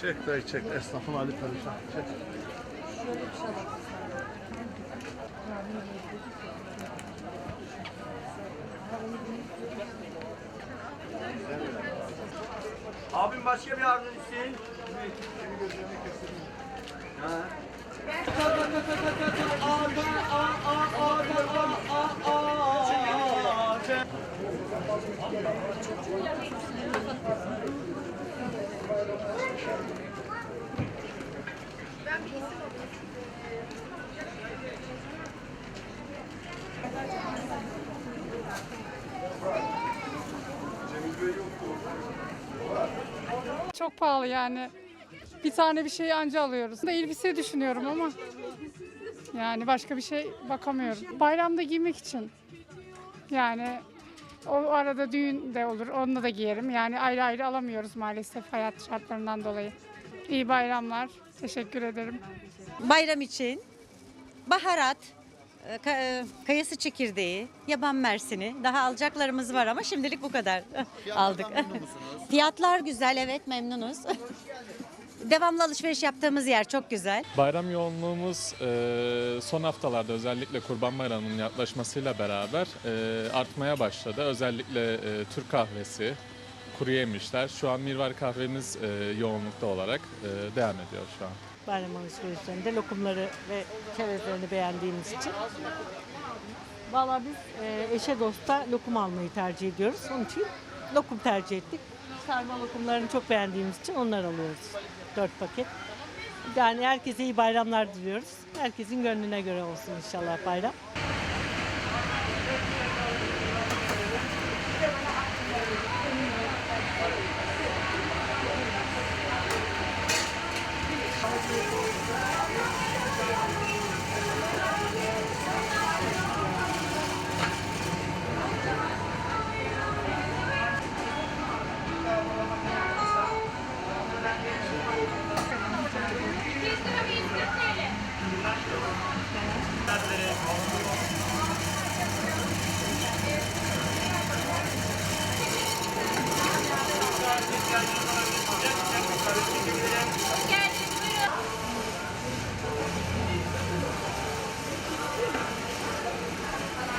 Çek dayı çek. Esnafın hali perişan. Çek. Abim başka bir yardım isteyin. Ha. Çok pahalı yani. Bir tane bir şey anca alıyoruz. Da elbise düşünüyorum ama yani başka bir şey bakamıyorum. Bayramda giymek için. Yani o arada düğün de olur. Onunla da giyerim. Yani ayrı ayrı alamıyoruz maalesef hayat şartlarından dolayı. İyi bayramlar. Teşekkür ederim. bayram için baharat, e, ka- e, kayısı çekirdeği, yaban mersini. Daha alacaklarımız var ama şimdilik bu kadar aldık. Fiyatlar güzel evet memnunuz. Devamlı alışveriş yaptığımız yer çok güzel. Bayram yoğunluğumuz e, son haftalarda özellikle Kurban Bayramı'nın yaklaşmasıyla beraber e, artmaya başladı. Özellikle e, Türk kahvesi, kuru yemişler. Şu an Mirvar kahvemiz e, yoğunlukta olarak e, devam ediyor şu an. bayram alışverişlerinde lokumları ve çerezlerini beğendiğimiz için. Valla biz e, eşe dosta lokum almayı tercih ediyoruz. Onun için lokum tercih ettik. Sarma lokumlarını çok beğendiğimiz için onlar alıyoruz. Dört paket. Yani herkese iyi bayramlar diliyoruz. Herkesin gönlüne göre olsun inşallah bayram. Gel